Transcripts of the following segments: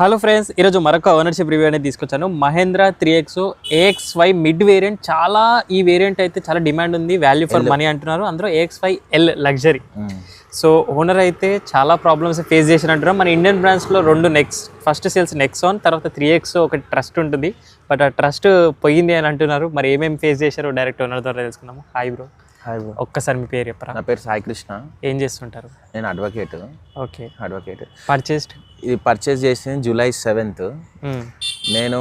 Hello friends ఈరోజు మరొక ownership review అనేది తీసుకొచ్చాను. Mahindra three X AX five mid variant చాలా ఈ వేరియంట్ అయితే చాలా డిమాండ్ ఉంది వాల్యూ ఫర్ మనీ అంటున్నారు. అందులో AX five L luxury so owner అయితే చాలా ప్రాబ్లమ్స్ ఫేస్ చేసిన అంటున్నారు మన ఇండియన్ బ్రాండ్స్లో రెండు నెక్స్ట్ ఫస్ట్ సేల్స్ నెక్సాన్ తర్వాత త్రీ ఎక్స్ ఒక ట్రస్ట్ ఉంటుంది. బట్ ఆ ట్రస్ట్ పోయింది అని అంటున్నారు. మరి ఏమేమి ఫేస్ చేశారో డైరెక్ట్ ఓనర్ ద్వారా బ్రో హాయ్ బ్రో ఒక్కసారి మీ పేరు చెప్పరా? నా పేరు సాయి కృష్ణ ఏం చేస్తుంటారు? నేను అడ్వకేట్. ఓకే. అడ్వకేట్. పర్చేస్డ్ ఇది పర్చేస్ చేసింది జూలై సెవెంత్. నేను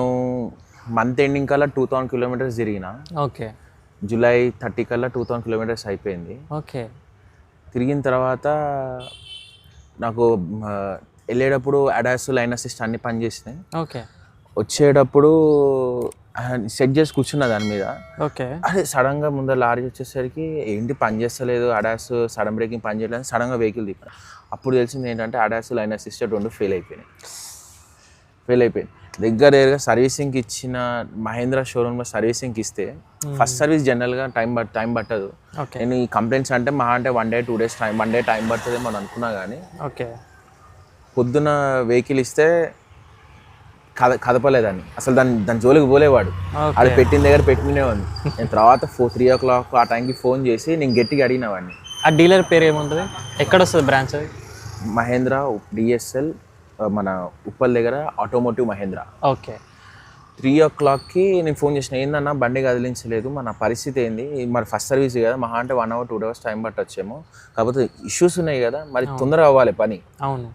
మంత్ ఎండింగ్ కల్లా టూ థౌసండ్ కిలోమీటర్స్ తిరిగిన. ఓకే. జూలై థర్టీ కల్లా టూ థౌసండ్ కిలోమీటర్స్ అయిపోయింది. ఓకే. తిరిగిన తర్వాత నాకు వెళ్ళేటప్పుడు అడాస్ లైన్ అసిస్ట్ అన్ని పని చేసినాయి ఓకే. వచ్చేటప్పుడు సెట్ చేసి కూర్చున్నా దాని మీద. ఓకే. అదే సడన్గా ముందర లారీ వచ్చేసరికి ఏంటి పని చేస్తలేదు అడాస్ సడన్ బ్రేకింగ్ పని చేయలేదు సడన్గా వెహికల్ దిప్పాను అప్పుడు తెలిసింది ఏంటంటే అడాస్ లైన్ అసిస్టెంట్ రెండు ఫెయిల్ అయిపోయినాయి. ఫెయిల్ అయిపోయింది దగ్గర దగ్గరగా సర్వీసింగ్కి ఇచ్చిన మహేంద్ర షోరూమ్లో సర్వీసింగ్కి ఇస్తే ఫస్ట్ సర్వీస్ జనరల్గా టైం టైం పట్టదు. ఓకే. నేను ఈ కంప్లైంట్స్ అంటే మహా అంటే one day two days time one day time పడుతుంది మనం అనుకున్నా కానీ ఓకే. పొద్దున వెహికల్ ఇస్తే కద కదపలేదాన్ని అసలు దాన్ని దాని జోలికి పోలేవాడు. అది పెట్టిన దగ్గర పెట్టినే ఉంది. నేను తర్వాత ఫోర్ త్రీ ఓ క్లాక్ ఆ టైంకి ఫోన్ చేసి నేను గట్టిగా అడిగిన వాడిని. ఆ డీలర్ పేరు ఏముంటుంది? ఎక్కడ వస్తుంది బ్రాంచ్ మహేంద్ర డిఎస్ఎల్ మన ఉప్పల్ దగ్గర automotive Mahindra. Okay. Three o క్లాక్కి నేను ఫోన్ చేసిన ఏందన్నా బండి కదిలించలేదు మన పరిస్థితి ఏంది? మరి ఫస్ట్ సర్వీస్ కదా మహా అంటే one hour two hours time పట్టొచ్చేమో. కాకపోతే ఇష్యూస్ ఉన్నాయి కదా మరి తొందరగా అవ్వాలి పని. అవును.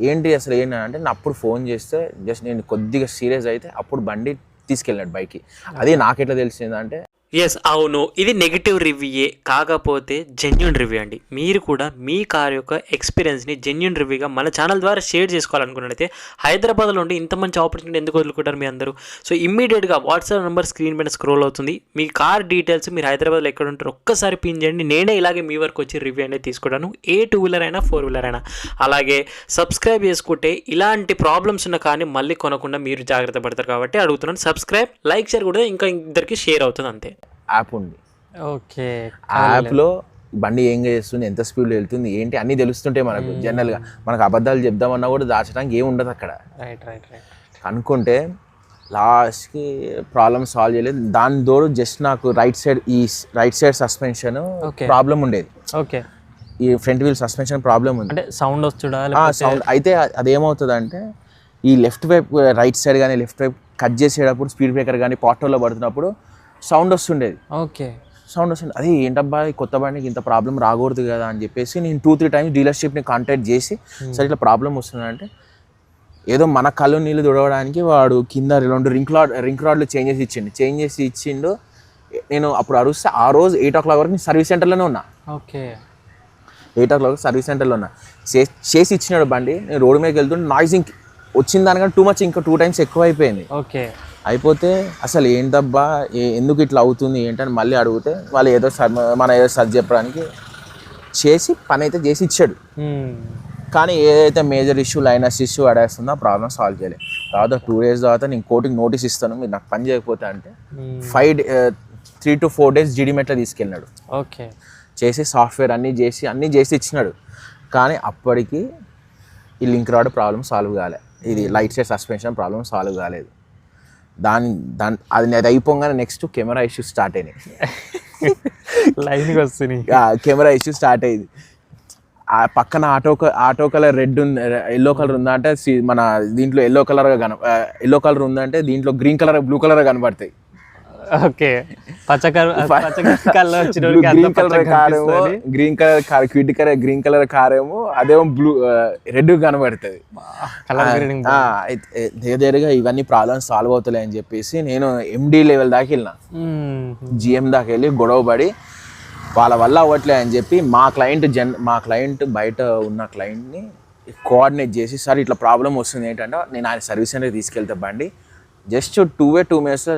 ఏంటి అసలు ఏంటి అంటే నేను అప్పుడు ఫోన్ చేస్తే జస్ట్ నేను కొద్దిగా సీరియస్ అయితే అప్పుడు బండి తీసుకెళ్ళాడు బైక్కి. అదే నాకెట్లా తెలిసిందంటే ఎస్ అవును. ఇది నెగిటివ్ రివ్యూయే కాకపోతే జెన్యున్ రివ్యూ అండి. మీరు కూడా మీ కార్ యొక్క ఎక్స్పీరియన్స్ని జెన్యున్ రివ్యూగా మన ఛానల్ ద్వారా షేర్ చేసుకోవాలనుకున్నట్లయితే హైదరాబాద్లో ఉండి ఇంత మంచి ఆపర్చునిటీ ఎందుకు వదులుకుంటారు మీ అందరూ? సో ఇమ్మీడియట్గా వాట్సాప్ నెంబర్ స్క్రీన్ పైన స్క్రోల్ అవుతుంది. మీ కార్ డీటెయిల్స్ మీరు హైదరాబాద్లో ఎక్కడ ఉంటారు ఒక్కసారి పిన్ చేయండి. నేనే ఇలాగే మీ వరకు వచ్చి రివ్యూ అనేది తీసుకుంటాను. ఏ టూ వీలర్ అయినా ఫోర్ వీలర్ అయినా. అలాగే సబ్స్క్రైబ్ చేసుకుంటే ఇలాంటి ప్రాబ్లమ్స్ ఉన్న కానీ మళ్ళీ కొనకుండా మీరు జాగ్రత్త పడతారు కాబట్టి అడుగుతున్నాను. సబ్స్క్రైబ్ లైక్ షేర్ కూడా ఇంకా ఇద్దరికి షేర్ అవుతుంది అంతే. యాప్ ఉంది. ఓకే ఆ యాప్లో బండి ఏం చేస్తుంది ఎంత స్పీడ్లో వెళ్తుంది ఏంటి అన్నీ తెలుస్తుంటాయి మనకు జనరల్గా మనకు అబద్ధాలు చెప్దామన్నా కూడా దాచడానికి ఏం ఉండదు అక్కడ. రైట్ రైట్ రైట్ అనుకుంటే లాస్ట్కి ప్రాబ్లమ్ సాల్వ్ చేయలేదు. దాని తోడు జస్ట్ నాకు రైట్ సైడ్ ఈ రైట్ సైడ్ సస్పెన్షన్. ప్రాబ్లం ఉండేది. ఓకే ఈ ఫ్రంట్ వీల్ సస్పెన్షన్ ప్రాబ్లం ఉంది. అంటే సౌండ్ వస్తుడా సౌండ్ అయితే అదేమవుతుంది అంటే ఈ లెఫ్ట్ వైపు రైట్ సైడ్ కానీ లెఫ్ట్ వైపు కట్ చేసేటప్పుడు స్పీడ్ బ్రేకర్ కానీ పాటోలో పడుతున్నప్పుడు సౌండ్ వస్తుండేది. ఓకే. సౌండ్ వస్తుంది అదే ఏంటబ్బా కొత్త బండికి ఇంత ప్రాబ్లం రాకూడదు కదా అని చెప్పేసి నేను టూ త్రీ టైమ్స్ డీలర్షిప్ని కాంటాక్ట్ చేసి సరే ఇట్లా ప్రాబ్లం వస్తుందంటే ఏదో మన కళ్ళు నీళ్ళు తుడవడానికి వాడు కింద రెండు రింక్ రాడ్ రింక్ రాడ్లు చేంజ్ చేసి ఇచ్చిండు. చేంజ్ చేసి ఇచ్చిండు. నేను అప్పుడు అరుస్తే ఆ రోజు ఎయిట్ ఓ క్లాక్ వరకు నేను సర్వీస్ సెంటర్లోనే ఉన్నా. Okay. Eight o clock service సెంటర్లో ఉన్నా. చేసి ఇచ్చినాడు బండి. నేను రోడ్డు మీదకి వెళ్తుంటే నాయిస్ ఇంక వచ్చిన దానికంటే టూ మచ్ ఇంకా టూ టైమ్స్ ఎక్కువ అయిపోయింది ఓకే. అయిపోతే అసలు ఏంటబ్బా ఎందుకు ఇట్లా అవుతుంది ఏంటని మళ్ళీ అడిగితే వాళ్ళు ఏదో సర్ మన ఏదో సర్ది చెప్పడానికి చేసి పని అయితే చేసి ఇచ్చాడు. కానీ ఏదైతే మేజర్ ఇష్యూ లైనస్ ఇష్యూ అడేస్తుందో ఆ ప్రాబ్లం సాల్వ్ చేయలేదు తర్వాత టూ డేస్ తర్వాత నేను కోర్టుకి నోటీస్ ఇస్తాను మీరు నాకు పని చేయకపోతే అంటే five three to four days జీడిమెట్లో తీసుకెళ్ళినాడు. ఓకే చేసి సాఫ్ట్వేర్ అన్నీ చేసి అన్నీ చేసి ఇచ్చినాడు. కానీ అప్పటికి ఈ లింక్ రాడ్ ప్రాబ్లం సాల్వ్ కాలే. ఇది light side suspension problem solve కాలేదు. దాని దాని అది అది అయిపోగానే నెక్స్ట్ కెమెరా ఇష్యూ స్టార్ట్ అయినాయి. లైన్కి వస్తున్నాయి. కెమెరా ఇష్యూ స్టార్ట్ అయ్యింది ఆ పక్కన ఆటో ఆటో కలర్ రెడ్ ఉంది ఎల్లో కలర్ ఉందా అంటే సి- మన దీంట్లో ఎల్లో కలర్గా కన ఎల్లో కలర్ ఉందంటే దీంట్లో గ్రీన్ కలర్ బ్లూ కలర్ కనబడతాయి. ఓకే. గ్రీన్ కలర్ కార్ ఏమో green colour car Kwid colour green colour car ఏమో అదేమో బ్లూ రెడ్ కనబడుతుంది. దగ్గరగా ఇవన్నీ ప్రాబ్లమ్స్ సాల్వ్ అవుతాయి అని చెప్పేసి నేను ఎండి లెవెల్ దాకా వెళ్ళిన. జిఎం దాకా వెళ్ళి గొడవ పడి వాళ్ళ వల్ల అవ్వట్లే అని చెప్పి మా క్లయింట్ జన్ మా క్లయింట్ బయట ఉన్న క్లయింట్ని కోఆర్డినేట్ చేసి సార్ ఇట్లా ప్రాబ్లం వస్తుంది ఏంటంటే నేను ఆయన సర్వీస్ అనేది తీసుకెళ్తే బండి. Just two way two minutes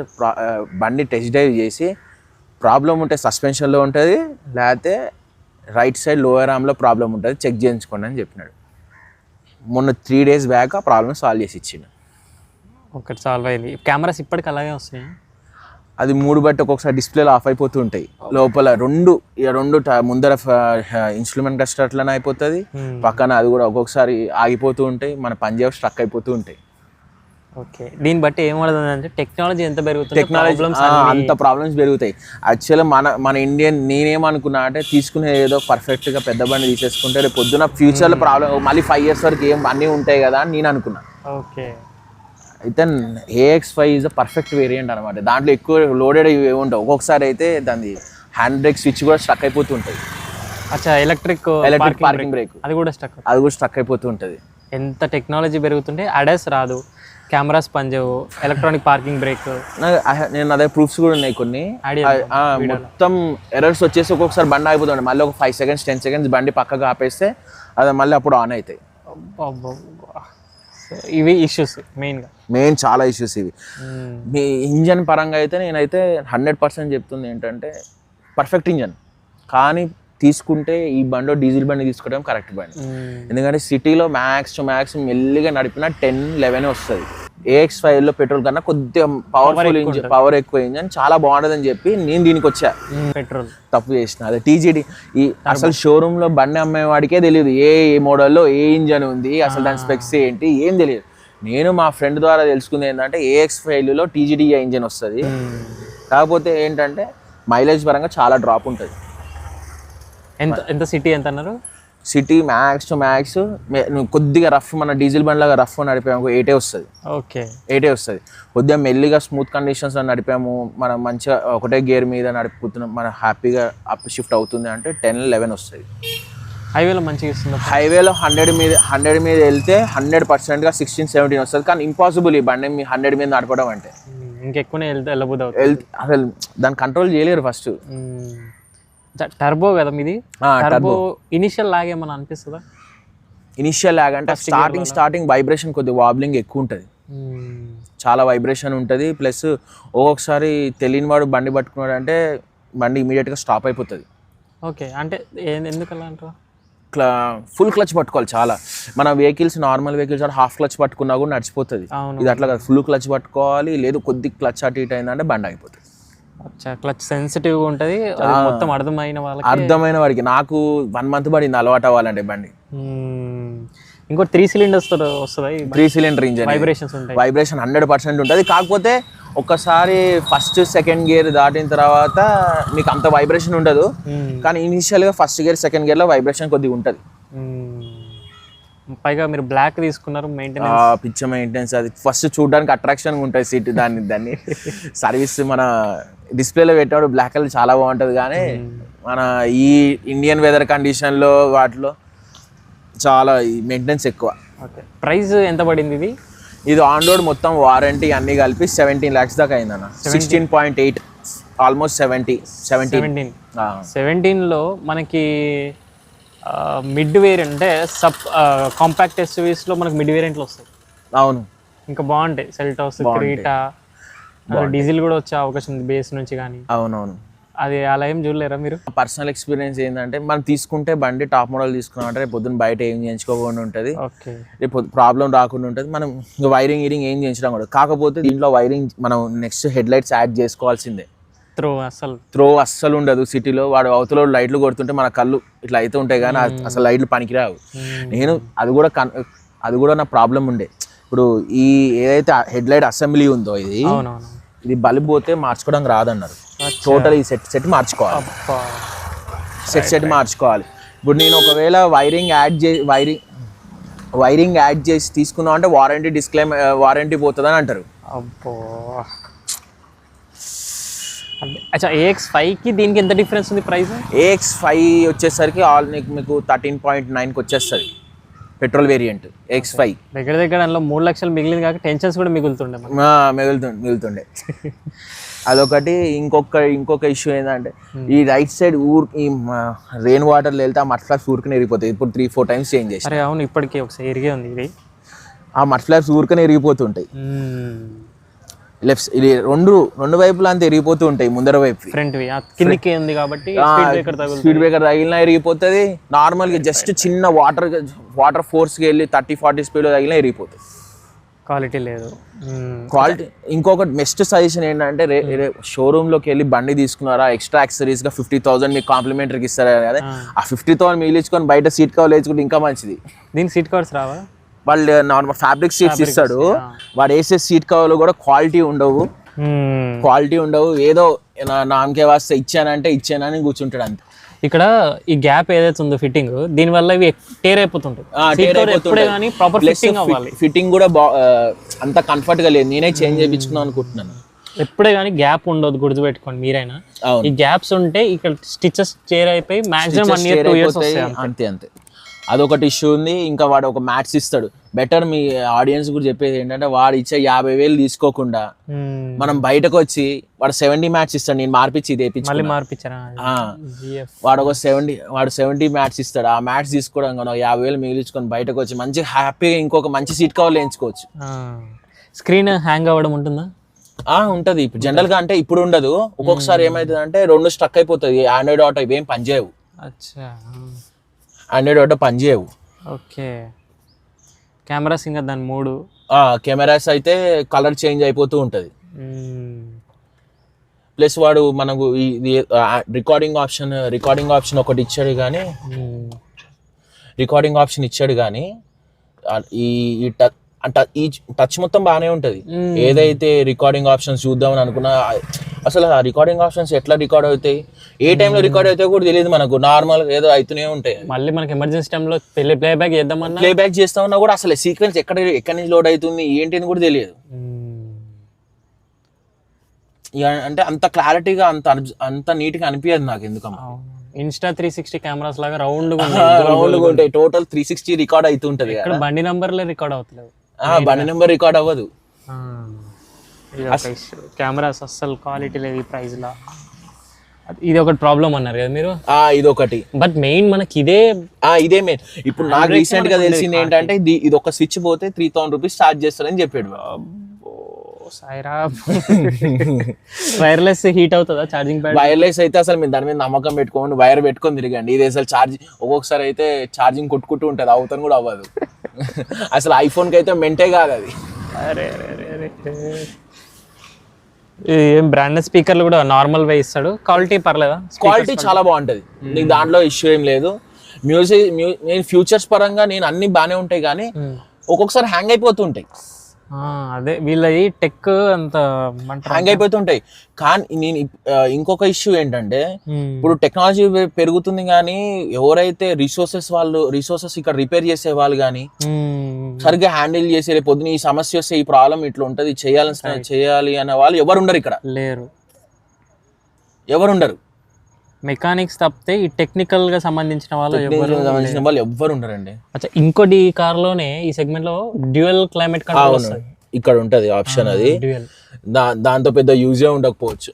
బండి టెస్ట్ డ్రైవ్ చేసి ప్రాబ్లం ఉంటే సస్పెన్షన్లో ఉంటుంది లేకపోతే రైట్ సైడ్ లోయర్ ఆర్మ్లో ప్రాబ్లం ఉంటుంది చెక్ చేయించుకోండి అని చెప్పినాడు. మొన్న త్రీ డేస్ బ్యాక్ ఆ ప్రాబ్లమ్ సాల్వ్ చేసి ఇచ్చిండు. ఒకటి సాల్వ్ అయింది. కెమెరాస్ ఇప్పటికి అలాగే వస్తున్నాయి? అది మూడు బట్టి ఒక్కొక్కసారి డిస్ప్లేలు ఆఫ్ అయిపోతూ ఉంటాయి లోపల రెండు ఇక రెండు ముందర ఇన్స్ట్రుమెంట్ కస్ట్ అట్లనే అయిపోతుంది. పక్కన అది కూడా ఒక్కొక్కసారి ఆగిపోతూ ఉంటాయి మన పంజాబ్ స్ట్రక్ అయిపోతూ ఉంటాయి. ఓకే. దీన్ని బట్టి ఏమవుతుంది అంటే టెక్నాలజీ ఎంత పెరుగుతుంది టెక్నాలజీ అంత ప్రాబ్లమ్స్ పెరుగుతాయి. యాక్చువల్గా మన మన ఇండియన్ నేనేమనుకున్నా అంటే తీసుకునే ఏదో పర్ఫెక్ట్గా పెద్ద బండి తీసేసుకుంటే రేపు పొద్దున ఫ్యూచర్లో ప్రాబ్లం మళ్ళీ ఫైవ్ ఇయర్స్ వరకు ఏం అన్నీ ఉంటాయి కదా అని నేను అనుకున్నా. ఓకే. అయితే AX five is a perfect variant అనమాట దాంట్లో ఎక్కువ లోడెడ్ ఉంటాయి ఒక్కొక్కసారి అయితే దాని హ్యాండ్ బ్రేక్ స్విచ్ కూడా స్ట్రక్ అయిపోతూ ఉంటుంది అచ్చా ఎలక్ట్రిక్ ఎలక్ట్రిక్ పార్కింగ్ బ్రేక్ అది కూడా స్టక్ అది కూడా స్ట్రక్ అయిపోతూ ఉంటుంది. ఎంత టెక్నాలజీ పెరుగుతుంటే అడాస్ రాదు. కెమెరాస్ పనిచేయవు ఎలక్ట్రానిక్ పార్కింగ్ బ్రేక్. నేను అదే ప్రూఫ్స్ కూడా ఉన్నాయి కొన్ని. మొత్తం ఎర్రర్స్ వచ్చేసి ఒక్కొక్కసారి బండి ఆగిపోతుంది మళ్ళీ ఒక ఫైవ్ సెకండ్స్ టెన్ సెకండ్స్ బండి పక్కగా ఆపేస్తే అది మళ్ళీ అప్పుడు ఆన్ అవుతాయి. ఇవి ఇష్యూస్ మెయిన్గా మెయిన్ చాలా ఇష్యూస్ ఇవి. మీ ఇంజన్ పరంగా అయితే నేనైతే హండ్రెడ్ పర్సెంట్ చెప్తుంది ఏంటంటే పర్ఫెక్ట్ ఇంజన్ కానీ తీసుకుంటే ఈ బండి డీజిల్ బండి తీసుకోవడం కరెక్ట్ బండి. ఎందుకంటే సిటీలో మ్యాక్స్ టు మ్యాక్స్ మెల్లిగా నడిపిన టెన్ లెవెన్ వస్తుంది. ఏఎక్స్ ఫైవ్లో పెట్రోల్ కన్నా కొద్దిగా పవర్ఫుల్ ఇంజన్ పవర్ ఎక్కువ ఇంజన్ చాలా బాగుంటుందని చెప్పి నేను దీనికి వచ్చా. పెట్రోల్. తప్పు చేసిన. అదే టీజీడీ ఈ అసలు షోరూమ్లో బండి అమ్మేవాడికే తెలియదు. ఏ ఏ మోడల్లో ఏ ఇంజన్ ఉంది అసలు దాని స్పెక్స్ ఏంటి ఏం తెలియదు. నేను మా ఫ్రెండ్ ద్వారా తెలుసుకుంది ఏంటంటే ఏఎక్స్ ఫైవ్లో టీజీడీఏ ఇంజన్ వస్తుంది. కాకపోతే ఏంటంటే మైలేజ్ పరంగా చాలా డ్రాప్ ఉంటుంది. ఎంత ఎంత సిటీ ఎంత అన్నారు? సిటీ మ్యాక్స్ టు మ్యాక్స్ నువ్వు కొద్దిగా రఫ్ మన డీజిల్ బండ్ లాగా రఫ్ నడిపాము ఎయిటే వస్తుంది. ఓకే. ఎయిటే వస్తుంది. కొద్దిగా మెల్లిగా స్మూత్ కండిషన్స్లో నడిపాము మనం మంచిగా ఒకటే గేర్ మీద నడుపుతున్నాం మనం హ్యాపీగా అప్ షిఫ్ట్ అవుతుంది అంటే టెన్ లెవెన్ వస్తుంది. హైవేలో మంచిగా ఇస్తుంది? హైవేలో హండ్రెడ్ మీద హండ్రెడ్ మీద వెళ్తే హండ్రెడ్ పర్సెంట్గా సిక్స్టీన్ సెవెంటీన్ వస్తుంది. కానీ ఇంపాసిబుల్ ఈ బండి మీ హండ్రెడ్ మీద నడపడం అంటే. ఇంకెక్కువనే వెళ్తే వెళ్ళబుద్ది అవుతుంది. వెళ్ అసలు దాన్ని కంట్రోల్ చేయలేరు ఫస్ట్. టర్బో కదా మీది? టర్బో ఇనిషియల్ లాగేమని అనిపిస్తుందా? ఇనిషియల్ లాగ్ అంటే స్టార్టింగ్ స్టార్టింగ్ వైబ్రేషన్ కొద్దిగా వాబ్లింగ్ ఎక్కువ ఉంటుంది. చాలా వైబ్రేషన్ ఉంటుంది. ప్లస్ ఒక్కొక్కసారి తెలియని వాడు బండి పట్టుకున్నాడు అంటే బండి ఇమీడియట్గా స్టాప్ అయిపోతుంది. ఓకే అంటే ఏ- ఎందుకు అలా అంటారు? క్లా ఫుల్ క్లచ్ పట్టుకోవాలి చాలా. మన vehicles normal vehicles half clutch పట్టుకున్నా కూడా నడిచిపోతుంది. ఇది అట్లా కాదు. ఫుల్ క్లచ్ పట్టుకోవాలి. లేదు కొద్ది క్లచ్ అటు ఇటు అయిందంటే బండి అయిపోతుంది క్లచ్ సెన్సిటివ్గా ఉంటుంది. అది మొత్తం అర్థమైన వాళ్ళకి అర్థమైన వాడికి. నాకు వన్ మంత్ పడింది అలవాటు అవ్వాలంటే బండి. ఇంకోటి త్రీ సిలిండర్స్తో వస్తుంది త్రీ సిలిండర్ ఇంజన్ వైబ్రేషన్స్ ఉంటాయి. వైబ్రేషన్ హండ్రెడ్ పర్సెంట్ ఉంటుంది. కాకపోతే ఒక్కసారి ఫస్ట్ సెకండ్ గేర్ దాటిన తర్వాత మీకు అంత వైబ్రేషన్ ఉండదు. కానీ ఇనిషియల్గా ఫస్ట్ గేర్ సెకండ్ గేర్లో వైబ్రేషన్ కొద్దిగా ఉంటుంది. పైగా మీరు బ్లాక్ తీసుకున్నారు మెయింటెనెన్స్ పిచ్చ మెయింటెనెన్స్ అది ఫస్ట్ చూడడానికి అట్రాక్షన్ ఉంటుంది సీట్ దాన్ని దాన్ని. సర్వీస్ మన డిస్ప్లేలో పెట్టాడు బ్లాక్ కలర్ చాలా బాగుంటుంది కానీ మన ఈ ఇండియన్ వెదర్ కండిషన్లో వాటిలో చాలా మెయింటెనెన్స్ ఎక్కువ. ఓకే ప్రైస్ ఎంత పడింది ఇది? ఇది ఆన్ రోడ్ మొత్తం వారంటీ అన్ని కలిపి సెవెంటీన్ ల్యాక్స్ దాకా అయిందన్న. Sixteen point eight almost seventy seventeen సెవెంటీన్లో మనకి మిడ్ వేరియంట్ అంటే సబ్ కాంపాక్ట్ ఎస్యూవీస్లో మనకి మిడ్ వేరియంట్లు వస్తాయి. అవును. ఇంకా బాగుంటాయి. సెల్టాస్ క్రీటా డీజిల్ కూడా వచ్చే అవకాశం ఉంది బేస్ నుంచి కానీ. అవునవును. అది అలా ఏం చూడలేరా మీరు? పర్సనల్ ఎక్స్పీరియన్స్ ఏంటంటే మనం తీసుకుంటే బండి టాప్ మోడల్ తీసుకున్నామంటే రేపు పొద్దున్న బయట ఏం చేయించుకోకుండా ఉంటుంది. ఓకే. రేపు ప్రాబ్లం రాకుండా ఉంటుంది. మనం వైరింగ్ ఈరింగ్ ఏం చేయించడం కూడా. కాకపోతే దీంట్లో వైరింగ్ మనం నెక్స్ట్ హెడ్ లైట్స్ యాడ్ చేసుకోవాల్సిందే. త్రో అసలు. త్రో అస్సలు ఉండదు. సిటీలో వాడు అవతల లైట్లు కొడుతుంటే మన కళ్ళు ఇట్లా అయితే ఉంటాయి కానీ అసలు లైట్లు పనికిరావు. నేను అది కూడా కన్- అది కూడా నా ప్రాబ్లం ఉండే. ఇప్పుడు ఈ ఏదైతే హెడ్ లైట్ అసెంబ్లీ ఉందో ఇది ఇది బల్బ్ పోతే మార్చుకోవడం రాదన్నారు. టోటల్ ఈ సెట్ సెట్ మార్చుకోవాలి. సెట్ సెట్ మార్చుకోవాలి. ఇప్పుడు నేను ఒకవేళ వైరింగ్ యాడ్ చే వైరింగ్ వైరింగ్ యాడ్ చేసి తీసుకున్నాం అంటే వారంటీ డిస్క్లైమ్ వారంటీ పోతుందని అంటారు. అబ్బో. అచ్చా ఏఎక్స్ ఫైవ్కి దీనికి ఎంత డిఫరెన్స్ ఉంది ప్రైస్ ఏఎక్స్ ఫైవ్ వచ్చేసరికి ఆల్ మీకు థర్టీన్ పాయింట్ నైన్కి వచ్చేస్తుంది పెట్రోల్ వేరియంట్ ఎక్స్ ఫైవ్ దగ్గర దగ్గర అందులో మూడు లక్షలు మిగిలింది కాక టెన్షన్స్ కూడా మిగులుతుండే. మిగులుతుండే మిగులుతుండే. అదొకటి ఇంకొక ఇంకొక ఇష్యూ ఏంటంటే ఈ రైట్ సైడ్ ఊర్ ఈ రెయిన్ వాటర్లో వెళ్తే ఆ మట్ ఫ్లాప్స్ ఊరికనే ఎరిగిపోతాయి ఇప్పుడు త్రీ ఫోర్ టైమ్స్ చేంజ్ చేసి అవును ఇప్పటికీ ఒకసారి ఎరిగే ఉంది ఇది. ఆ మట్ ఫ్లాప్స్ ఊరికనే ఎరిగిపోతుంటాయి. లెఫ్ట్ ఇది రెండు రెండు వైపులా అంతా ఎరిగిపోతూ ఉంటాయి ముందర వైపు ఫ్రంట్ కిందికి ఉంది కాబట్టి స్పీడ్ బ్రేకర్ స్పీడ్ తగిలినా ఎరిగిపోతుంది నార్మల్గా జస్ట్ చిన్న వాటర్ వాటర్ ఫోర్స్కి వెళ్ళి థర్టీ ఫార్టీ స్పీడ్లో తగిలినా ఎరిగిపోతుంది క్వాలిటీ లేదు. క్వాలిటీ ఇంకొకటి బెస్ట్ సజెషన్ ఏంటంటే రే రే షోరూమ్లోకి వెళ్ళి బండి తీసుకున్నారా ఎక్స్ట్రా యాక్సరీస్గా ఫిఫ్టీ థౌసండ్ మీకు కాంప్లిమెంటరీకి ఇస్తారా కదా ఆ ఫిఫ్టీ థౌసండ్ మిగిలించుకొని బయట సీట్ కవర్ వేసుకుంటే ఇంకా మంచిది. దీనికి సీట్ కవర్స్ రావా? వాళ్ళు నార్మల్ ఫ్యాబ్రిక్ సీట్స్ ఇస్తాడు. వాడు వేసే సీట్ కవర్లు కూడా క్వాలిటీ ఉండవు. క్వాలిటీ ఉండవు. ఏదో నామకే వాస్తే ఇచ్చానంటే ఇచ్చానని కూర్చుంటాడు అంతే. ఇక్కడ ఈ గ్యాప్ ఏదైతే ఉందో ఫిట్టింగ్ దీని వల్ల ఇవి టేర్ అయిపోతుంటాయి. ప్రాపర్ ఫిట్టింగ్ అవ్వాలి. ఫిట్టింగ్ కూడా అంత కంఫర్ట్గా లేదు. నేనే చేంజ్ చేయించుకున్నాను అనుకుంటున్నాను. ఎప్పుడే కానీ గ్యాప్ ఉండదు గుర్తుపెట్టుకోండి మీరైనా. ఈ గ్యాప్స్ ఉంటే ఇక్కడ స్టిచెస్ చేర్ అయిపోయి maximum one year two years అంతే అంతే. అదొకటి ఇష్యూ ఉంది. ఇంకా వాడు ఒక మ్యాథ్స్ ఇస్తాడు. బెటర్ మీ ఆడియన్స్ కూడా చెప్పేది ఏంటంటే వాడు ఇచ్చే యాభై వేలు తీసుకోకుండా మ్మ్. మనం బయటకు వచ్చి వాడు సెవెంటీ మ్యాథ్స్ ఇస్తాడు. నేను మార్పిచ్చి ఇది. మార్పించారా వాడు ఒక సెవెంటీ వాడు సెవెంటీ మ్యాథ్స్ ఇస్తాడు. ఆ మ్యాథ్స్ తీసుకోవడం కానీ యాభై వేలు మిగిలించుకొని బయటకు వచ్చి మంచి హ్యాపీగా ఇంకొక మంచి సీట్ కవర్లు వేయించుకోవచ్చు. స్క్రీన్ హ్యాంగ్ అవ్వడం ఉంటుందా? ఆ ఉంటది. ఇప్పుడు జనరల్గా అంటే ఇప్పుడు ఉండదు. ఒక్కొక్కసారి ఏమైతుంది అంటే రెండు స్టక్ అయిపోతుంది ఆండ్రాయిడ్ ఆటో ఇవేం పనిచేయవు. అచ్చా. ఆండ్రాయిడ్ ఆటో పనిచేయవు ఓకే కెమెరాస్ ఇంకా దాని మూడు కెమెరాస్ అయితే కలర్ చేంజ్ అయిపోతూ ఉంటది. ప్లస్ వాడు మనకు ఇది రికార్డింగ్ ఆప్షన్ రికార్డింగ్ ఆప్షన్ ఒకటి ఇచ్చాడు కానీ. రికార్డింగ్ ఆప్షన్ ఇచ్చాడు కానీ ఈ ఈ ట- అంటే ఈ టచ్ మొత్తం బాగానే ఉంటది. ఏదైతే రికార్డింగ్ ఆప్షన్స్ చూద్దామని అనుకున్నా అసలు ఆ రికార్డింగ్ ఆప్షన్స్ ఎట్లా రికార్డ్ అవుతాయి? ఏ టైంలో రికార్డ్ అవుతాయో కూడా తెలియదు మనకు. నార్మల్ ఏదో అవుతూనే ఉంటాయి. మళ్ళీ మనకి ఎమర్జెన్సీ టైంలో పెళ్ళి ప్లేబ్యాక్ చేద్దామన్నా? ప్లే బ్యాక్ చేస్తా ఉన్నా కూడా అసలు సీక్వెన్స్ ఎక్కడ ఎక్కడి నుంచి లోడ్ అవుతుంది ఏంటి అని కూడా తెలియదు. ఇక అంటే అంత క్లారిటీగా అంత అంత నీట్గా అనిపించదు నాకు ఎందుకమ్మా. అవును. ఇన్స్టా త్రీ సిక్స్టీ కెమెరాస్ లాగా రౌండ్ రౌండ్ ఉంటాయి టోటల్ త్రీ సిక్స్టీ రికార్డ్ అవుతుంటది బండి నంబర్లే రికార్డ్ ఆ, బండి నెంబర్ రికార్డ్ అవ్వదు. కెమెరాస్ అస్సలు క్వాలిటీ లేదు ఈ ప్రైస్ లా. అది- ఇది ఒకటి ప్రాబ్లం అన్నారు కదా మీరు? ఆ ఇదొకటి. బట్ మెయిన్ మనకి ఇదే ఆ ఇదే మెయిన్ ఇప్పుడు నాకు రీసెంట్గా తెలిసింది ఏంటంటే ఇది ఇది ఒక స్విచ్ పోతే త్రీ థౌసండ్ రూపీస్ ఛార్జ్ చేస్తారని చెప్పాడు. సాయిరా. వైర్లెస్ హీట్ అవుతుందా ఛార్జింగ్ ప్యాడ్ వైర్లెస్ అయితే అసలు మీరు దాని మీద నమ్మకం పెట్టుకోండి వైర్ పెట్టుకొని తిరగండి. ఇది అసలు ఛార్జ్ ఒక్కొక్కసారి అయితే ఛార్జింగ్ కొట్టుకుంటూ ఉంటుంది అవుతాను కూడా అవ్వదు. అసలు ఐఫోన్కి అయితే మెంటే కాదు అది. అరే అరే అరే అరే. ఏం బ్రాండెడ్ స్పీకర్లు కూడా నార్మల్ వే ఇస్తాడు. క్వాలిటీ పర్లేదా? క్వాలిటీ చాలా బాగుంటది. నీకు దాంట్లో ఇష్యూ ఏం లేదు. మ్యూజిక్ నేను ఫ్యూచర్స్ పరంగా నేను అన్ని బాగానే ఉంటాయి కానీ ఒక్కొక్కసారి హ్యాంగ్ అయిపోతుంటాయి అదే వీళ్ళది టెక్ అంత? హ్యాంగ్ అయిపోతుంటాయి కానీ నేను ఇంకొక ఇష్యూ ఏంటంటే. ఇప్పుడు టెక్నాలజీ పెరుగుతుంది కానీ ఎవరైతే రిసోర్సెస్ వాళ్ళు రిసోర్సెస్ ఇక్కడ రిపేర్ చేసే వాళ్ళు కానీ. సరిగ్గా హ్యాండిల్ చేసే రేపు పొద్దున ఈ సమస్య వస్తే ఈ ప్రాబ్లం ఇట్లా ఉంటది చేయాల్సిన చేయాలి అనే వాళ్ళు ఎవరు ఉండరు ఇక్కడ లేరు ఎవరు ఉండరు మెకానిక్స్ తప్పితే ఈ టెక్నికల్గా సంబంధించిన వాళ్ళు ఎవరు సంబంధించిన వాళ్ళు ఎవ్వరు ఉండరండి. అచ్చా ఇంకోటి ఈ కార్లోనే ఈ సెగ్మెంట్లో డ్యూయల్ క్లైమేట్ కంట్రోల్ వస్తుంది. ఇక్కడ ఉంటది ఆప్షన్ అది. దాంతో పెద్ద యూజే ఉండకపోవచ్చు.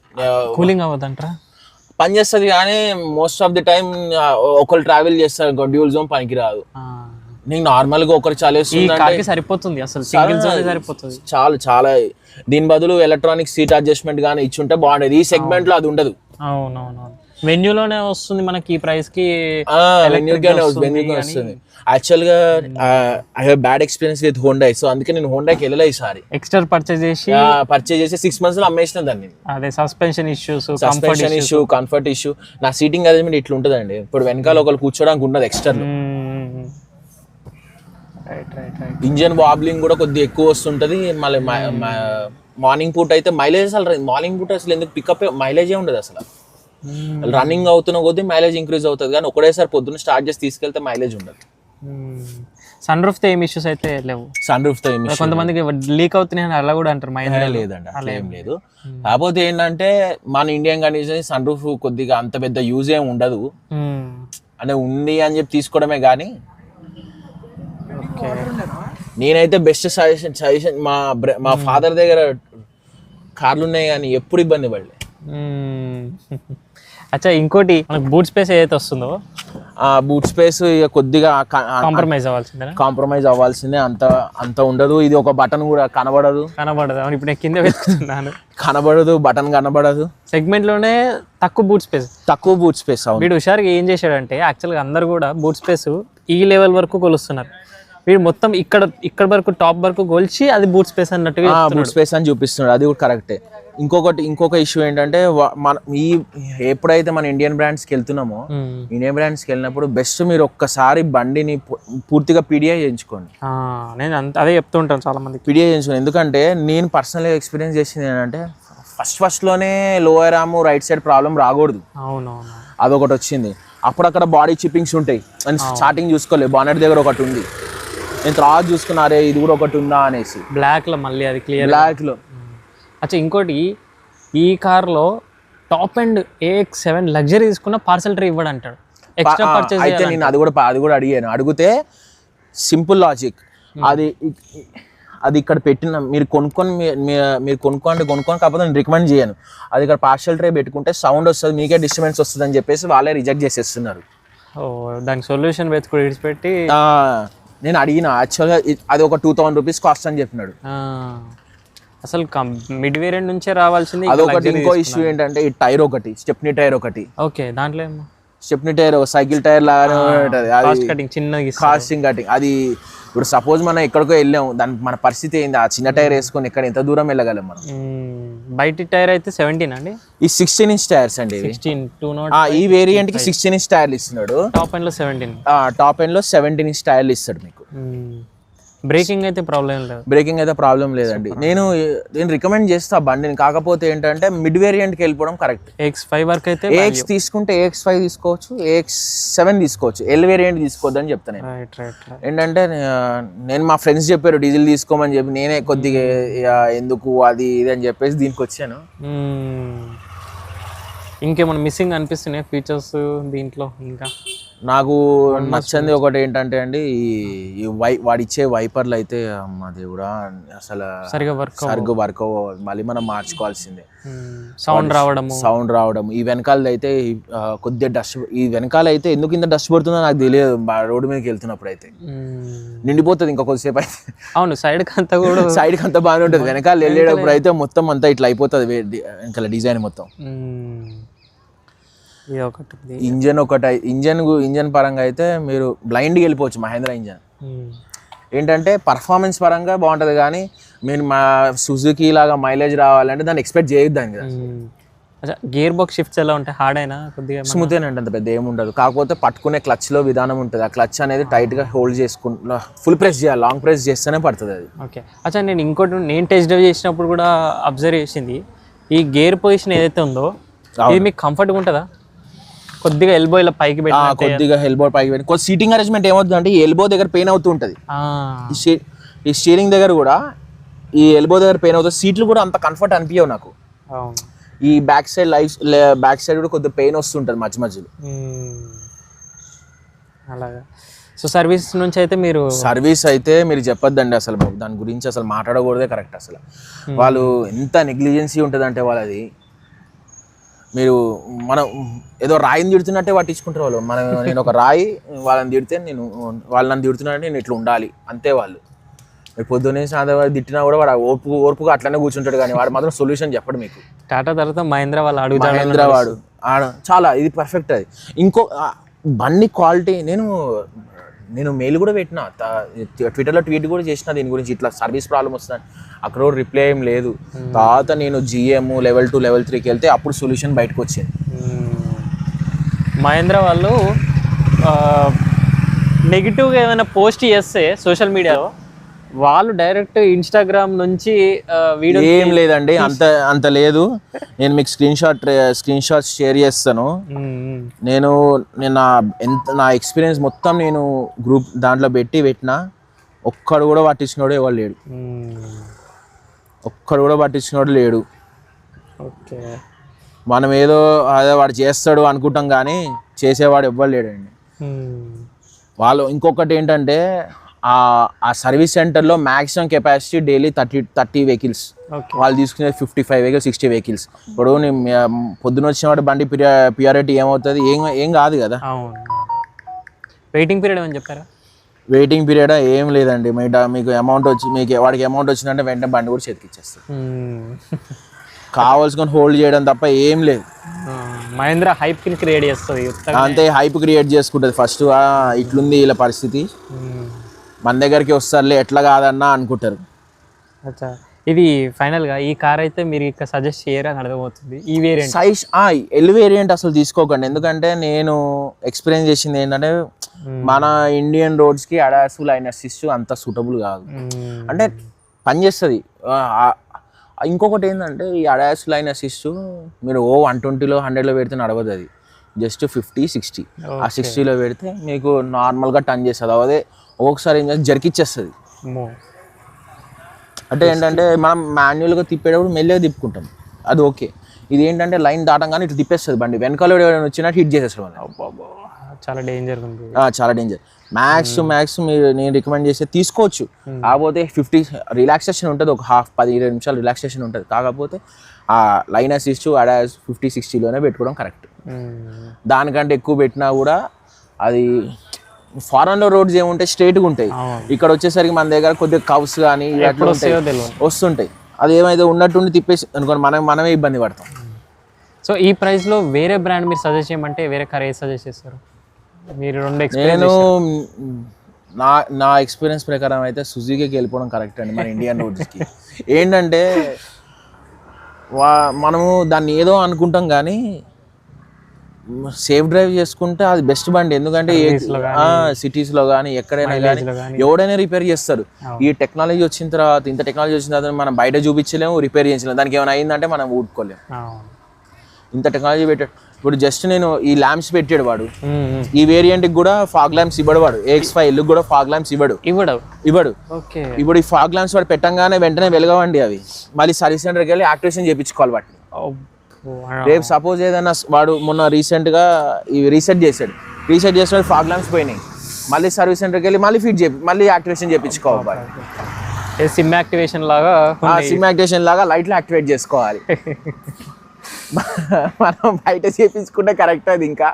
కూలింగ్ అవ్వదంటారా? పని చేస్తుంది కానీ మోస్ట్ ఆఫ్ ది టైం ఒకరు ట్రావెల్ చేస్తారు డ్యూల్ జోన్ పనికి రాదు. నీకు నార్మల్గా ఒకరు చలేస్తుంది సరిపోతుంది అసలు సింగిల్ జోన్ సరిపోతుంది. చాలా చాలా. దీని బదులు ఎలక్ట్రానిక్ సీట్ అడ్జస్ట్మెంట్ గానీ ఇచ్చుంటే బాగుండేది. ఈ సెగ్మెంట్లో అది ఉండదు. అవునవునవును. వెన్యూలోనే వస్తుంది మనకి ఈ ప్రైస్కి వస్తుంది యాక్చువల్గా I have bad experience with Honda so అందుకే నేను హోండాకి వెళ్ళలే ఈసారి. ఎక్స్ట్రా పర్చేస్ చేసి పర్చేజ్ చేసి సిక్స్ మంత్స్లో అమ్మేసిన దాన్ని అదే suspension issues suspension issue comfort issue నా సీటింగ్ అరేంజ్మెంట్ ఇట్లా ఉంటుందండి ఇప్పుడు వెనకాల ఒకరు కూర్చోడానికి ఉండదు రైట్ ఇంజన్ వాబ్లింగ్ కూడా కొద్దిగా ఎక్కువ వస్తుంటది. మళ్ళీ మార్నింగ్ పూట అయితే మైలేజ్ అసలు మార్నింగ్ పూట అసలు ఎందుకు పికప్ మైలేజే ఉండదు అసలు. రన్నింగ్ అవుతున్న కొద్దీ మైలేజ్ ఇంక్రీజ్ అవుతుంది. కానీ ఒకటేసారి పొద్దున్న స్టార్ట్ చేసి తీసుకెళ్తే మైలేజ్ ఉండదు. సన్ రూఫ్తో ఏం ఇష్యూస్ అయితే లేవు? సన్ రూఫ్తో ఏమి కొంతమందికి లీక్ అవుతున్నాయి అని అలా కూడా అంటారు మైండ్ లేదండి అట్లా ఏం లేదు. కాకపోతే ఏంటంటే మన ఇండియన్ కండిషన్ సన్ రూఫ్ కొద్దిగా అంత పెద్ద యూజ్ ఏం ఉండదు. అంటే ఉంది అని చెప్పి తీసుకోవడమే కానీ నేనైతే బెస్ట్ సజెషన్ సజెషన్ మా మా ఫాదర్ దగ్గర కార్లు ఉన్నాయి కానీ ఎప్పుడు ఇబ్బంది పడలే. అచ్చా ఇంకోటి. మనకు బూట్ స్పేస్ ఏదైతే వస్తుందో? ఆ బూట్ స్పేస్ ఇక కొద్దిగా కాంప్రమైజ్ అవ్వాల్సిందేనా? కాంప్రమైజ్ అవ్వాల్సిందే. అంత అంత ఉండదు. ఇది ఒక బటన్ కూడా కనబడదు. కనబడదు. ఇప్పుడు నేను కింద వెతుకుతున్నాను. కనబడదు బటన్ కనబడదు. సెగ్మెంట్లోనే తక్కువ బూట్ స్పేస్ తక్కువ బూట్ స్పేస్ అవును. వీడు హుషారుగా ఏం చేశాడంటే యాక్చువల్గా అందరు కూడా బూట్ స్పేస్ ఈ లెవెల్ వరకు కొలుస్తున్నారు. వీడు మొత్తం ఇక్కడ ఇక్కడ వరకు టాప్ వరకు కొలిచి అది బూట్ స్పేస్ అన్నట్టుగా బూట్ స్పేస్ అని చూపిస్తున్నాడు. అది కూడా కరెక్టే ఇంకొకటి ఇంకొక ఇష్యూ ఏంటంటే మన ఈ ఎప్పుడైతే మన ఇండియన్ బ్రాండ్స్కి వెళ్తున్నామో. ఇండియన్ బ్రాండ్స్కి వెళ్ళినప్పుడు బెస్ట్ మీరు ఒక్కసారి బండిని పూర్తిగా పీడిఐ చేయించుకోండి. నేను అంత అదే చెప్తుంటాను చాలా మందికి పీడిఐ చేయించుకోండి. ఎందుకంటే నేను పర్సనల్గా ఎక్స్పీరియన్స్ చేసింది ఏంటంటే first ఫస్ట్లోనే lower arm right side problem రాకూడదు. అవునవును. అదొకటి వచ్చింది. అప్పుడు అక్కడ బాడీ చిప్పింగ్స్ ఉంటాయి అని స్టార్టింగ్ చూసుకోలేదు బానెట్ దగ్గర ఒకటి ఉంది. నేను తర్వాత చూసుకున్నారే ఇది కూడా ఒకటి ఉందా అనేసి. బ్లాక్లో మళ్ళీ అది క్లియర్ బ్లాక్లో అచ్చా ఇంకోటి ఈ కార్లో top end AX seven luxury తీసుకున్న పార్సల్ ట్రీ ఇవ్వడు అంటాడు ఎక్స్ట్రా పర్చేస్ అయితే నేను అది కూడా అది కూడా అడిగాను. అడిగితే సింపుల్ లాజిక్. అది ఇ- అది ఇక్కడ పెట్టిన మీరు కొనుక్కొని మీరు కొనుక్కోండి కొనుక్కొని కాకపోతే నేను రికమెండ్ చేయను. అది ఇక్కడ పార్షల్ ట్రే పెట్టుకుంటే సౌండ్ వస్తుంది మీకే డిస్టర్బెన్స్ వస్తుంది అని చెప్పేసి వాళ్ళే రిజెక్ట్ చేసేస్తున్నారు. దానికి సొల్యూషన్ వెతుకుడు ఆ, నేను అడిగిన యాక్చువల్గా అది ఒక టూ థౌసండ్ రూపీస్ కాస్ట్ అని చెప్పినాడు. అసలు మిడ్ వేరియంట్ నుంచే రావాల్సింది అదొకటి ఇంకో ఇష్యూ ఏంటంటే ఈ టైర్ ఒకటి స్టెప్నీ టైర్ ఒకటి. ఓకే దాంట్లో ఏమో? స్టెప్నీ టైర్ సైకిల్ టైర్ లాగానే ఉంటుంది. అది కటింగ్ ఇస్తారు. కాస్టింగ్ కటింగ్ అది ఇప్పుడు సపోజ్ మనం ఎక్కడికో వెళ్ళాం దాని మన పరిస్థితి ఏంది? ఆ చిన్న టైర్ వేసుకొని ఎక్కడ ఎంత దూరం వెళ్ళగలం మనం. బయటి టైర్ అయితే సెవెంటీన్ అండి? ఈ సిక్స్టీన్ ఇంచ్ టైర్స్ అండి. సిక్స్టీన్ టూ నాట్ ఈ వేరియంట్కి సిక్స్టీన్ ఇంచ్ టైర్లు ఇస్తున్నాడు. టాప్ అండ్లో సెవెంటీన్ టాప్ ఎండ్లో సెవెంటీన్ ఇంచ్ టైర్లు ఇస్తాడు మీకు. బ్రేకింగ్ అయితే ప్రాబ్లం లేదు. బ్రేకింగ్ అయితే ప్రాబ్లం లేదండి. నేను నేను రికమెండ్ చేస్తా బండిని. కాకపోతే ఏంటంటే మిడ్ వేరియంట్కి వెళ్ళిపోవడం కరెక్ట్ ఎక్స్ ఫైవ్ వరకు అయితే ఏఎక్స్ తీసుకుంటే ఏఎక్స్ ఫైవ్ తీసుకోవచ్చు ఏఎక్స్ సెవెన్ తీసుకోవచ్చు. ఎల్ వేరియంట్ తీసుకోవద్దని చెప్తాను ఏంటంటే నేను మా ఫ్రెండ్స్ చెప్పారు డీజిల్ తీసుకోమని చెప్పి నేనే కొద్దిగా ఇక ఎందుకు అది ఇది అని చెప్పేసి దీనికి వచ్చాను ఇంకేమైనా మిస్సింగ్ అనిపిస్తున్నాయి ఫీచర్స్ దీంట్లో ఇంకా? నాకు నచ్చింది ఒకటి ఏంటంటే అండి ఈ- వై వాడిచ్చే వైపర్లు అయితే అమ్మ దేవుడా అసలు సరిగా వర్క్ సరిగ్గా వర్క్ మళ్ళీ మనం మార్చుకోవాల్సిందే. సౌండ్ రావడము. సౌండ్ రావడం ఈ వెనకాలది అయితే కొద్దిగా డస్ట్ ఈ వెనకాల అయితే ఎందుకు ఇంత డస్ట్ పడుతుందో నాకు తెలియదు. రోడ్డు మీదకి వెళ్తున్నప్పుడు అయితే. మ్మ్. నిండిపోతుంది ఇంకా కొద్దిసేపు అయితే. అవును సైడ్ అంతా కూడా సైడ్కి అంత బాగానే ఉంటుంది. వెనకాల వెళ్ళేటప్పుడు అయితే మొత్తం అంతా ఇట్లా అయిపోతుంది. వెనకాల డిజైన్ మొత్తం మ్మ్. ఇది ఒకటి ఇది. ఇంజన్ ఒకటి ఇంజన్ ఇంజన్ పరంగా అయితే మీరు బ్లైండ్కి వెళ్ళిపోవచ్చు మహేంద్ర ఇంజన్. మ్మ్. ఏంటంటే పర్ఫార్మెన్స్ పరంగా బాగుంటుంది కానీ మీరు మా సుజుకి లాగా మైలేజ్ రావాలంటే దాన్ని ఎక్స్పెక్ట్ చేయొద్దాం కదా. గేర్ బాక్స్ షిఫ్ట్స్ ఎలా ఉంటాయి? హార్డ్ అయినా కొద్దిగా? స్మూత్ అంటే అంత పెద్ద ఏముండదు. కాకపోతే పట్టుకునే క్లచ్లో విధానం ఉంటుంది. ఆ క్లచ్ అనేది టైట్గా హోల్డ్ చేసుకుంటా ఫుల్ ప్రెస్ చేయాలి. లాంగ్ ప్రెస్ చేస్తేనే పడుతుంది అది. ఓకే అచ్చా నేను ఇంకోటి నేను టెస్ట్ డ్రైవ్ చేసినప్పుడు కూడా అబ్జర్వ్ చేసింది. ఈ గేర్ పొజిషన్ ఏదైతే ఉందో ఇది మీకు కంఫర్ట్గా ఉంటుందా? కొద్దిగా ఎల్బో ఇలా పైకి పెట్టి కొద్దిగా ఎల్బో పైకి పెట్టి కొద్ది సీటింగ్ అరేంజ్మెంట్ ఏమవుతుంది అంటే ఈ ఎల్బో దగ్గర పెయిన్ అవుతూ ఉంటుంది. ఈ స్టీ- ఈ స్టీరింగ్ దగ్గర కూడా ఈ ఎల్బో దగ్గర పెయిన్ అవుతుంది. సీట్లు కూడా అంత కంఫర్ట్ అనిపించవు నాకు. ఈ back side life back side కూడా కొద్దిగా పెయిన్ వస్తుంటుంది మధ్య మధ్యలో. అలాగా. సో సర్వీస్ నుంచి అయితే మీరు సర్వీస్ అయితే మీరు చెప్పొద్దండి అసలు. దాని గురించి అసలు మాట్లాడకూడదే కరెక్ట్ అసలు. వాళ్ళు ఎంత నెగ్లిజెన్సీ ఉంటుంది అంటే వాళ్ళది. మీరు మనం ఏదో రాయిని తిడుతున్నట్టే పట్టించుకుంటారు వాళ్ళు. మనం నేను ఒక రాయి వాళ్ళని తిడితే నేను వాళ్ళు నన్ను తిడుతున్నారంటే నేను ఇట్లా ఉండాలి. అంతే వాళ్ళు. మీరు పొద్దున్నే సాయంత్రం వరకు తిట్టినా కూడా వాడు ఓర్పు ఓర్పుగా అట్లనే కూర్చుంటాడు కానీ వాడు మాత్రం సొల్యూషన్ చెప్పడు మీకు. టాటా తర్వాత మహేంద్ర వాళ్ళు అడుగుతారు మహేంద్ర వాడు ఆడ చాలా ఇది పర్ఫెక్ట్ అది. ఇంకో బండి క్వాలిటీ నేను నేను మెయిల్ కూడా పెట్టిన. ట్విట్టర్లో ట్వీట్ కూడా చేసిన దీని గురించి. ఇట్లా సర్వీస్ ప్రాబ్లం వస్తుంది అక్కడ కూడా రిప్లై ఏం లేదు. తర్వాత నేను జిఎం లెవెల్ టూ లెవెల్ త్రీకి వెళ్తే అప్పుడు సొల్యూషన్ బయటకు వచ్చింది. మహేంద్ర వాళ్ళు నెగిటివ్గా ఏమైనా పోస్ట్ చేస్తే సోషల్ మీడియాలో వాళ్ళు డైరెక్ట్ ఇన్స్టాగ్రామ్ నుంచి వీడియో ఏం లేదండి అంత అంత లేదు. నేను మీకు screen shot screen shot share చేస్తాను. నేను నేను నా ఎంత నా ఎక్స్పీరియన్స్ మొత్తం నేను గ్రూప్ దాంట్లో పెట్టి పెట్టిన ఒక్కడు కూడా పట్టించినోడు ఎవరు లేడు. ఒక్కడు కూడా పట్టించినోడు లేడు. ఓకే. మనం ఏదో అదే వాడు చేస్తాడు అనుకుంటాం కానీ చేసేవాడు ఎవ్వరు లేడండి. వాళ్ళు ఇంకొకటి ఏంటంటే ఆ సర్వీస్ సెంటర్లో maximum capacity daily thirty thirty vehicles. వాళ్ళు తీసుకునే fifty five vehicles sixty vehicles. ఇప్పుడు పొద్దున వచ్చిన వాడు బండి పిఆర్ఐటీ ఏమవుతుంది? ఏం ఏం కాదు కదా. వెయిటింగ్ పీరియడ్ ఏమని చెప్పారా వెయిటింగ్ పీరియడ్ ఏం లేదండి. మీ మీకు అమౌంట్ వచ్చి మీకు వాడికి అమౌంట్ వచ్చిందంటే వెంటనే బండి కూడా చేతికి ఇచ్చేస్తారు. కావాల్సుకొని హోల్డ్ చేయడం తప్ప ఏం లేదు. మహేంద్ర హైప్ క్రియేట్ చేస్తుంది. అంతే హైప్ క్రియేట్ చేసుకుంటుంది. ఫస్ట్ ఇట్లుంది ఇలా పరిస్థితి. మన దగ్గరికి వస్తారులే ఎట్లా కాదన్నా అనుకుంటారు. అచ్చా. ఇది ఫైనల్గా ఈ కార్ అయితే మీరు ఇక సజెస్ట్ చేయరని అర్థమవుతుంది. ఈ వేరియంట్ సైజ్ ఎల్ వేరియంట్ అసలు తీసుకోకండి. ఎందుకంటే నేను ఎక్స్పీరియన్స్ చేసింది ఏంటంటే మన ఇండియన్ రోడ్స్కి అడాసు లైన్ అసిస్ట్ అంత సూటబుల్ కాదు. అంటే పని చేస్తుంది. ఇంకొకటి ఏంటంటే ఈ అడాస్ లైన్ అసిస్ట్ మీరు ఓ వన్ ట్వంటీలో హండ్రెడ్లో పెడితే నడవదు అది. జస్ట్ ఫిఫ్టీ సిక్స్టీ ఆ సిక్స్టీలో పెడితే మీకు నార్మల్గా టర్న్ చేస్తుంది. అదే ఒక్కొక్కసారి ఏం చేస్తుంది జరికిచ్చేస్తుంది. అంటే ఏంటంటే మనం మాన్యువల్గా తిప్పేటప్పుడు మెల్లగా తిప్పుకుంటాం. అది ఓకే. ఇది ఏంటంటే లైన్ దాటంగానే ఇటు తిప్పేస్తుంది బండి. వెనకాల వచ్చినట్టు హిట్ చేసేస్తాడు. చాలా డేంజర్ చాలా డేంజర్. మ్యాక్స్ మ్యాక్స్ మీరు నేను రికమెండ్ చేస్తే తీసుకోవచ్చు. కాకపోతే ఫిఫ్టీ రిలాక్సేషన్ ఉంటుంది. ఒక హాఫ్ పది ఇరవై నిమిషాలు రిలాక్సేషన్ ఉంటుంది. కాకపోతే ఆ లైన్ అసిస్ట్ అడాస్ ఫిఫ్టీ సిక్స్టీలోనే పెట్టుకోవడం కరెక్ట్. దానికంటే ఎక్కువ పెట్టినా కూడా అది ఫారెన్లో రోడ్స్ ఏముంటాయి? స్ట్రైట్గా ఉంటాయి. అవును. ఇక్కడ వచ్చేసరికి మన దగ్గర కొద్దిగా కవ్స్ కానీ వస్తుంటాయి. అది ఏమైతే ఉన్నట్టుండి తిప్పేసి అనుకోండి మనం మనమే ఇబ్బంది పడతాం. సో ఈ ప్రైస్లో వేరే బ్రాండ్ మీరు సజెస్ట్ చేయమంటే వేరే కార్ ఏ సజెస్ట్ చేస్తారు? మీరు రెండు నేను నా నా ఎక్స్పీరియన్స్ ప్రకారం అయితే సుజుకి వెళ్ళిపోవడం కరెక్ట్ అండి మన ఇండియన్ రోడ్స్కి. ఏంటంటే వా మనము దాన్ని ఏదో అనుకుంటాం కానీ సేఫ్ డ్రైవ్ చేసుకుంటే అది బెస్ట్ బండి. ఎందుకంటే సిటీస్లో కానీ ఎక్కడైనా కానీ లో ఎవడైనా రిపేర్ చేస్తారు. ఈ టెక్నాలజీ వచ్చిన తర్వాత ఇంత టెక్నాలజీ వచ్చిన తర్వాత మనం బయట చూపించలేము రిపేర్ చేయించలేము. దానికి ఏమైనా అయిందంటే మనం ఊడుకోలేము ఇంత టెక్నాలజీ పెట్టాడు. ఇప్పుడు జస్ట్ నేను ఈ ల్యాంప్స్ పెట్టాడు వాడు. ఈ వేరియంట్ కూడా ఫాగ్ ల్యాంప్స్ ఇవ్వడు వాడు. ఏఎక్స్ ఫైవ్ ఎల్ కూడా ఫాగ్ ల్యాంప్స్ ఇవ్వడు. ఇవ్వడం? ఇవ్వడు. ఇప్పుడు ఈ ఫాగ్ ల్యాంప్స్ వాడు పెట్టంగానే వెంటనే వెలగవండి అవి. మళ్ళీ సర్వీస్ సెంటర్కి వెళ్ళి యాక్టివేషన్ చేయించుకోవాలి వాటిని. రేపు సపోజ్ ఏదైనా వాడు మొన్న రీసెంట్గా ఇవి రీసెట్ చేశాడు. రీసెట్ చేసిన ఫాగ్ ల్యాంప్స్ పోయినాయి. మళ్ళీ సర్వీస్ సెంటర్కి వెళ్ళి మళ్ళీ ఫిట్ చేపి మళ్ళీ యాక్టివేషన్ చేయించుకోవాలి సిమ్ యాక్టివేషన్ లాగా సిమ్ యాక్టివేషన్ లాగా లైట్లు యాక్టివేట్ చేసుకోవాలి. మనం బయట చేయించుకుంటే కరెక్ట్ అది ఇంకా.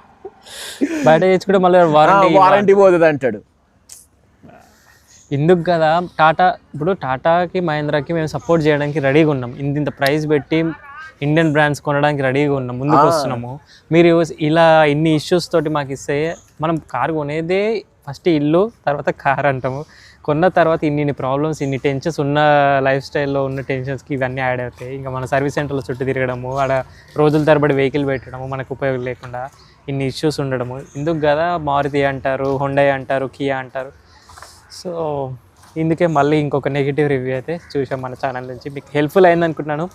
బయట తెచ్చుకుంటే మళ్ళీ వారంటీ వారంటీ పోతుంది అంటాడు. ఎందుకు కదా టాటా ఇప్పుడు టాటాకి మహేంద్రకి మేము సపోర్ట్ చేయడానికి రెడీగా ఉన్నాం. ఇంత ఇంత ప్రైస్ పెట్టి ఇండియన్ బ్రాండ్స్ కొనడానికి రెడీగా ఉన్నాం ముందుకు వస్తున్నాము. మీరు ఇలా ఇన్ని ఇష్యూస్ తోటి మాకు ఇస్తే మనం కారు కొనేదే ఫస్ట్ ఇల్లు తర్వాత కార్ అంటాము. కొన్న తర్వాత ఇన్ని ఇన్ని ప్రాబ్లమ్స్ ఇన్ని టెన్షన్స్ ఉన్న లైఫ్ స్టైల్లో ఉన్న టెన్షన్స్కి ఇవన్నీ యాడ్ అవుతాయి. ఇంకా మన సర్వీస్ సెంటర్లో చుట్టూ తిరగడము ఆడ రోజుల తరబడి వెహికల్ పెట్టడము మనకు ఉపయోగం లేకుండా ఇన్ని ఇష్యూస్ ఉండడము. ఎందుకు కదా మారుతి అంటారు హొండై అంటారు కియా అంటారు. సో ఇందుకే మళ్ళీ ఇంకొక నెగిటివ్ రివ్యూ అయితే చూసాం మన ఛానల్ నుంచి. మీకు హెల్ప్ఫుల్ అయింది అనుకుంటున్నాను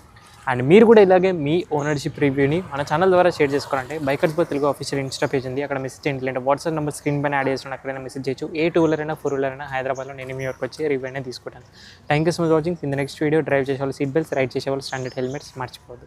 అండ్ మీరు కూడా ఇలాగే మీ ఓనర్షిప్ రివ్యూని మన ఛానల్ ద్వారా షేర్ చేసుకోవాలంటే బైకర్స్ బో తెలుగు ఆఫీషియల్ ఇన్స్టా పేజ్ ఉంది. అక్కడ మెసేజ్ చేయండి. లేదంటే వాట్సాప్ నెంబర్ స్క్రీన్ పైన యాడ్ చేసిన అక్కడైనా మెసేజ్ చేయొచ్చు. ఏ టూ వీలర్ అయినా ఫోర్ వీలర్ అయినా హైదరాబాద్లో నేను మీ వరకు వచ్చి రివ్యూ అనేది తీసుకుంటాను. Thank you so much watching in the next video drive చేసేవాళ్ళు సీట్ బెల్ట్స్ రైడ్ చేసేవాళ్ళు స్టాండర్డ్ హెల్మెట్స్ మర్చిపోదు